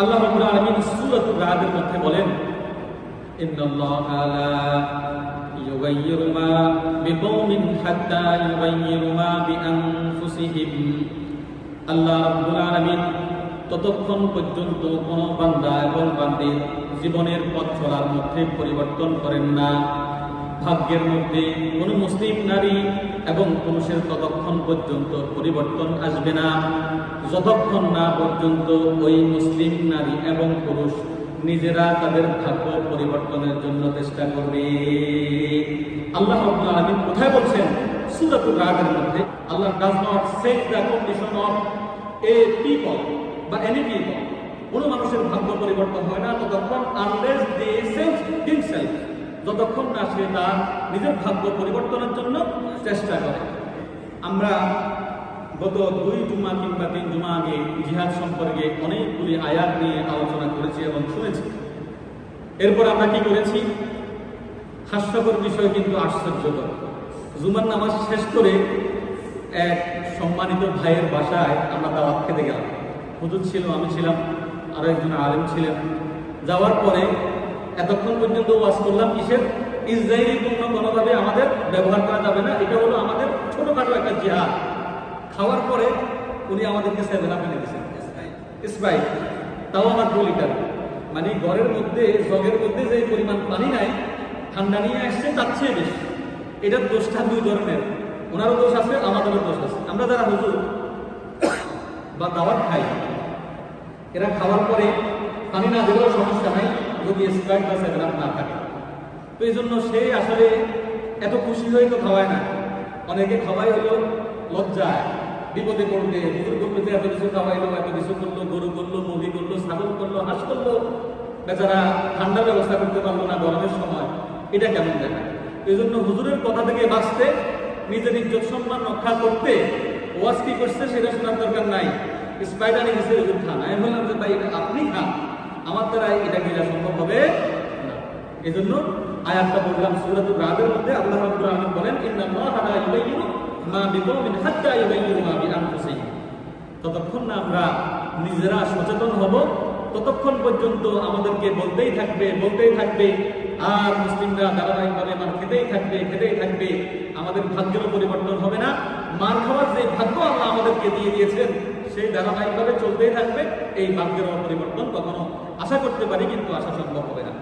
আল্লাহ সূরাতুর রাদের মধ্যে বলেন, ইন্নাল্লাহা লা ইউগাইয়িরু মা বিকওমিন হাত্তা ইউগাইয়িরু মা বিআনফুসিহিম। আল্লাহ রাব্বুল ততক্ষণ পর্যন্ত কোন বান্দা এবং বান্দির জীবনের পথ চলার মধ্যে পরিবর্তন করেন না। ভাগ্যের মধ্যে কোন মুসলিম নারী এবং পুরুষের ততক্ষণ পর্যন্ত পরিবর্তন আসবে না। যতক্ষণ না পর্যন্ত ওই মুসলিম নারী এবং পুরুষ নিজেরা তাদের ভাগ্য পরিবর্তনের জন্য চেষ্টা করবে। আল্লাহ আলামিন কোথায় বলছেন? সূরাতুল রাদের মধ্যে আল্লাহ does not set the condition of a people বা এনি পিপল কোনো মানুষের ভাগ্য পরিবর্তন হয় না, ততক্ষণ যতক্ষণ না সে তার নিজের ভাগ্য পরিবর্তনের জন্য চেষ্টা করে। আমরা গত দুই জুমা কিংবা তিন জুমা আগে জিহাদ সম্পর্কে অনেকগুলি আয়াত নিয়ে আলোচনা করেছি এবং শুনেছি। এরপর আমরা কি করেছি? হাস্যকর বিষয় কিন্তু আশ্চর্যকর। জুমার নামাজ শেষ করে এক সম্মানিত ভাইয়ের বাসায় আমরা দাওয়াত খেতে গেলাম। হুজুর ছিল, আমি ছিলাম, আরও একজন আলেম ছিলেন। যাওয়ার পরে এতক্ষণ পর্যন্ত ওয়াজ করলাম কিসের? ইসরায়েলি কোনো কোনোভাবে আমাদের ব্যবহার করা যাবে না। এটা হলো আমাদের ছোটখাটো একটা জিহাদ। খাওয়ার পরে উনি আমাদেরকে সেভেন এনে দিয়েছেন। স্প্রাইট তাও আমার দু লিটার মানে ঘরের মধ্যে, জগের মধ্যে যে পরিমাণ পানি নাই, ঠান্ডা নিয়ে আসছে, তার চেয়ে বেশি। এটার দোষটা দুই ধরনের। ওনারও দোষ আছে, আমাদেরও দোষ আছে। আমরা যারা হুজুর বা দাওয়াত খাই, এরা খাওয়ার পরে পানি না দিলেও সমস্যা নাই। যদি স্প্রাইট বা সেভেন আপ না থাকে। তো এই জন্য সে আসলে এত খুশি হয়ে তো খাওয়ায় না। অনেকে খাওয়াই হলো লজ্জায় বিপদে পড়লে করল এত কিছু খাওয়াইলো, এত কিছু করল, গরু করল, মুরগি করল, ছাগল করল, হাঁস করল, বেচারা ঠান্ডার ব্যবস্থা করতে পারল না গরমের সময়। এটা কেমন দেখায় এই জন্য হুজুরের কথা থেকে বাঁচতে, নিজের ইজ্জত সম্মান রক্ষা করতে, ওয়াজ কি করছে সেটা শোনার দরকার নাই। স্পাইডার গেছে হুজুর খান। আমি বললাম যে ভাই, এটা আপনি খান। আমার দ্বারা এটা গেলা সম্ভব হবে না এই জন্য আয়াতটা বললাম সূরাতুর রাদের মধ্যে আল্লাহ রাব্বুল আলামিন বলেন, ইন্না ইন্নাল্লাহা লা ইউগাইয়িরু মা বিকওমিন হাত্তা ইউগাইয়িরু মা বিআনফুসিহিম। ততক্ষণ না আমরা নিজেরা সচেতন হব, ততক্ষণ পর্যন্ত আমাদেরকে বলতেই থাকবে বলতেই থাকবে, আর মুসলিমরা ধারাবাহিকভাবে মার খেতেই থাকবে খেতেই থাকবে, আমাদের ভাগ্যেরও পরিবর্তন হবে না। মার খাওয়ার যে ভাগ্য আল্লাহ আমাদেরকে দিয়ে দিয়েছেন, সেই ধারাবাহিকভাবে চলতেই থাকবে, এই ভাগ্যের পরিবর্তন কখনো আশা করতে পারি কিন্তু আশা সম্ভব হবে না।